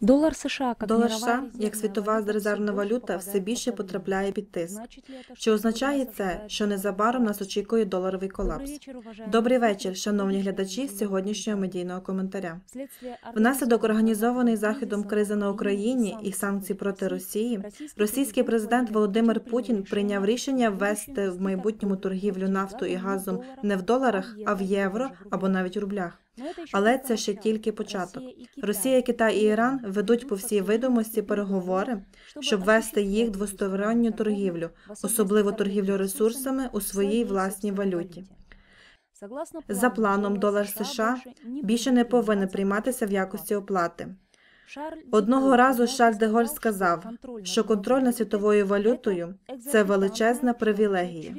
Доллар США, Долар США, як світова резервна валюта, все більше потрапляє під тиск. Чи що означає це, що незабаром нас очікує доларовий колапс? Добрий вечір, шановні глядачі Сьогоднішнього сьогоднішнього медійного коментаря. Внаслідок організованої кризису заходом кризи на Україні і санкцій проти Росії, російський президент Володимир Путін прийняв рішення ввести в майбутньому торгівлю нафтою і газом не в доларах, а в євро або навіть рублях. Але це ще тільки початок. Росія, Китай і Іран ведуть по всій видимості переговори, щоб вести їх двосторонню торгівлю, особливо торгівлю ресурсами у своїй власній валюті. За планом, долар США більше не повинен прийматися в якості оплати. Одного разу Шарль де Голь сказав, що контроль над світовою валютою це величезна привілегія.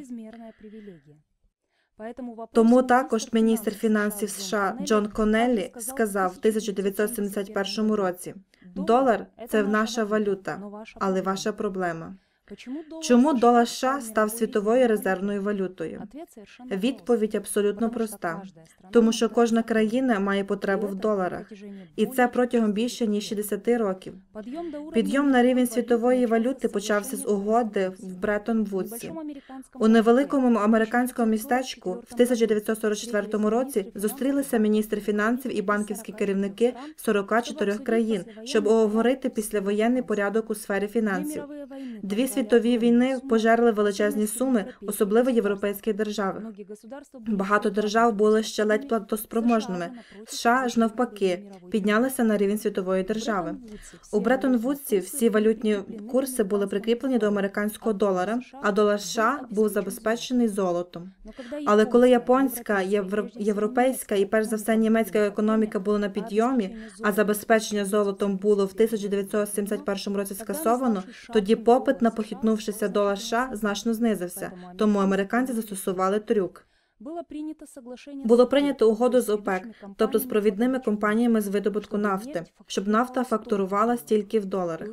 Тому також міністр фінансів США Джон Конеллі сказав в 1971 році: долар це наша валюта, але ваша проблема. Чому долар США став світовою резервною валютою? Відповідь абсолютно проста, тому що кожна країна має потребу в доларах, і це протягом більше ніж 60 років. Підйом на рівень світової валюти почався з угоди в Бреттон-Вудсі. У невеликому американському містечку в 1944 році зустрілися міністр фінансів і банківські керівники 44 країн, щоб обговорити післявоєнний порядок у сфері фінансів. Дві світові війни пожерли величезні суми, особливо європейські держави. Багато держав були ще ледь платоспроможними. США ж навпаки піднялися на рівень світової держави. У Бреттон-Вудсі всі валютні курси були прикріплені до американського долара, а долар США був забезпечений золотом. Але коли японська, євро- європейська і перш за все німецька економіка були на підйомі, а забезпечення золотом було в 1971 році скасовано, тоді попит на похитнувшися долар США значно знизився. Тому американці застосували трюк. Було прийнято угоду з ОПЕК, тобто з провідними компаніями з видобутку нафти, щоб нафта фактурувала стільки в доларах.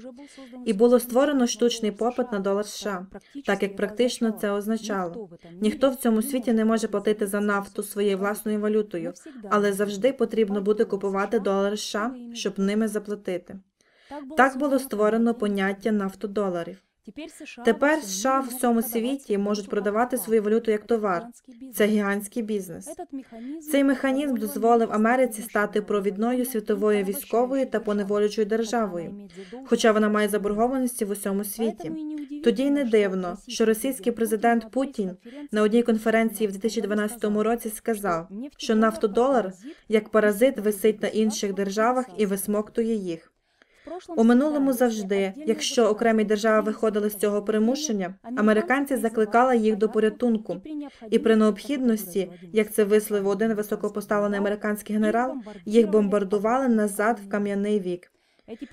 І було створено штучний попит на долар США, так як практично це означало. Ніхто в цьому світі не може платити за нафту своєю власною валютою, але завжди потрібно буде купувати долари США, щоб ними заплатити. Так було створено поняття нафтодоларів. Тепер США в всьому світі можуть продавати свою валюту як товар. Це гігантський бізнес. Цей механізм дозволив Америці стати провідною світовою військовою та поневолючою державою, хоча вона має заборгованості в усьому світі. Тоді й не дивно, що російський президент Путін на одній конференції в 2012 році сказав, що нафтодолар як паразит висить на інших державах і висмоктує їх. У минулому завжди, якщо окремі держави виходили з цього примушення, американці закликали їх до порятунку, і при необхідності, як це висловив один високопоставлений американський генерал, їх бомбардували назад в кам'яний вік.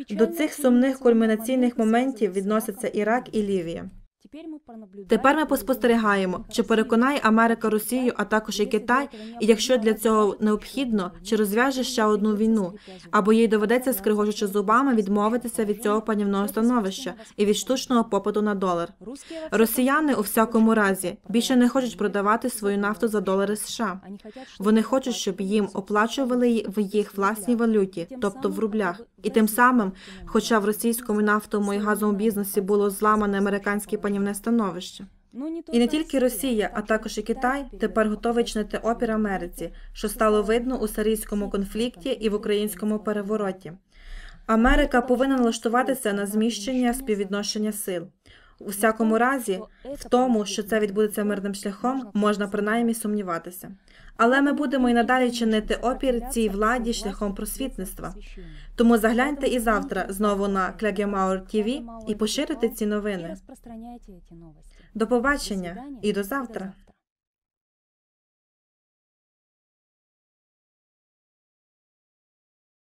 До цих сумних кульмінаційних моментів відносяться Ірак і Лівія. Тепер ми поспостерігаємо, чи переконає Америка Росію, а також і Китай, і якщо для цього необхідно, чи розв'яже ще одну війну, або їй доведеться скригочучи зубами відмовитися від цього панівного становища і від штучного попиту на долар. Росіяни у всякому разі більше не хочуть продавати свою нафту за долари США. Вони хочуть, щоб їм оплачували її в їх власній валюті, тобто в рублях. І тим самим, хоча в російському нафтовому і газовому бізнесі було зламане американське панівне становище. І не тільки Росія, а також і Китай тепер готовий чинити опір Америці, що стало видно у сирійському конфлікті і в українському перевороті. Америка повинна налаштуватися на зміщення співвідношення сил. У всякому разі, в тому, що це відбудеться мирним шляхом, можна принаймні сумніватися. Але ми будемо і надалі чинити опір цій владі шляхом просвітництва. Тому загляньте і завтра знову на Клягемаур ТВ і поширите ці новини. До побачення і до завтра.